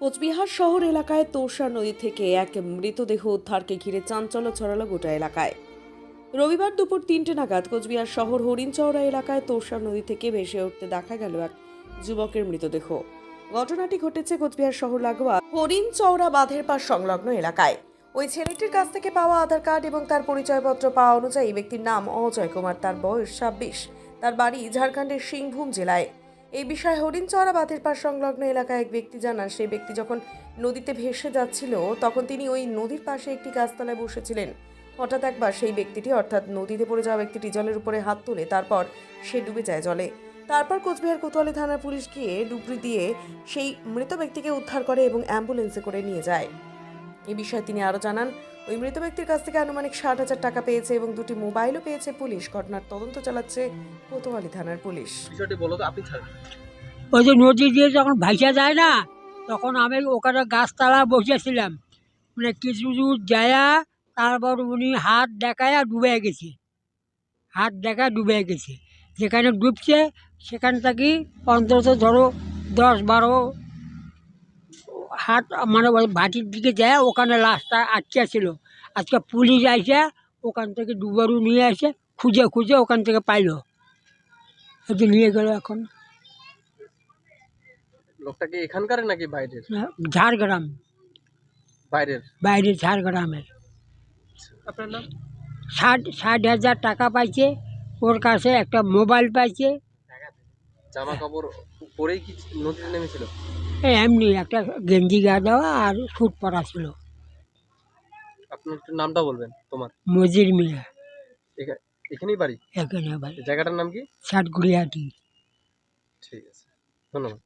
কোচবিহার শহর এলাকায় তোরসা নদী থেকে এক মৃতদেহ উদ্ধারকে ঘিরে চাঞ্চল্য ছড়ালো গোটা এলাকায়। রবিবার দুপুর তিনটে নাগাদ কোচবিহার শহর হরিণচৌড়া এলাকায় তোরসা নদী থেকে ভেসে উঠতে দেখা গেল এক যুবকের মৃতদেহ। ঘটনাটি ঘটেছে কোচবিহার শহর লাগোয়া হরিণচৌড়া বাঁধের পাশ সংলগ্ন এলাকায়। ওই ছেলেটির কাছ থেকে পাওয়া আধার কার্ড এবং তার পরিচয়পত্র পাওয়া অনুযায়ী ব্যক্তির নাম অজয় কুমার, তার বয়স ছাব্বিশ। তার বাড়ি ঝাড়খণ্ডের সিংভূম জেলায়। এই বিষয়ে হরিণচড়া বাঁধের পাশ সংলগ্ন এলাকায় এক ব্যক্তি জানান, সেই ব্যক্তি যখন নদীতে ভেসে যাচ্ছিল, তখন তিনি ওই নদীর পাশে একটি গাছতলায় বসেছিলেন। হঠাৎ একবার সেই ব্যক্তিটি, অর্থাৎ নদীতে পড়ে যাওয়া ব্যক্তিটি জলের উপরে হাত তোলে তারপর সে ডুবে যায় জলে। তারপর কোচবিহার কোতোয়ালি থানার পুলিশ গিয়ে ডুবরি দিয়ে সেই মৃত ব্যক্তিকে উদ্ধার করে এবং অ্যাম্বুলেন্সে করে নিয়ে যায়। এ বিষয়ে তিনি আরও জানান ওই মৃত ব্যক্তির কাছ থেকে আনুমানিক ষাট হাজার টাকা পেয়েছে এবং দুটি মোবাইলও পেয়েছে পুলিশ। ঘটনার তদন্ত চালাচ্ছে কোতোয়ালি থানার পুলিশ। বিষয়টি বলো তো আপনি ওই যে নদী দিয়ে যখন ভাইসা যায় না তখন আমি ওখানে গাছতলা বসেছিলাম মানে কিছু দূর যায়া তারপর উনি হাত দেখায় ডুবে গেছে। হাত দেখা ডুবে গেছে। যেখানে ডুবছে সেখান থেকে অন্তত ধরো দশ বারো হাত মানে ওই ভাটির দিকে যায় ওখানে লাশটা আটকে ছিল। আজকে পুলিশ আইসে ওখান থেকে ডুবারু নিয়ে আসে খুঁজে খুঁজে ওখান থেকে পাইলো। এই নিয়ে গেল এখন। লোকটা কি এখানকার নাকি বাইরের? ঝাড়গ্রাম। বাইরের? বাইরে ঝাড়গ্রামের। আপনার নাম? ষাট ষাট হাজার টাকা পাইছে। ওর কাছে একটা মোবাইল পাইছে। জামা কাপড় পরেই কি নদীতে নেমেছিল? এমনি একটা গেঞ্জি গা দেওয়া আর স্যুট পরা ছিল। আপনার একটু নামটা বলবেন তোমার। মজির মিয়া। এখা- এখানেই বাড়ি? এখানে বাড়ি। জায়গাটার নাম কি? ষাট গুড়িয়াটি। ঠিক আছে। ধন্যবাদ।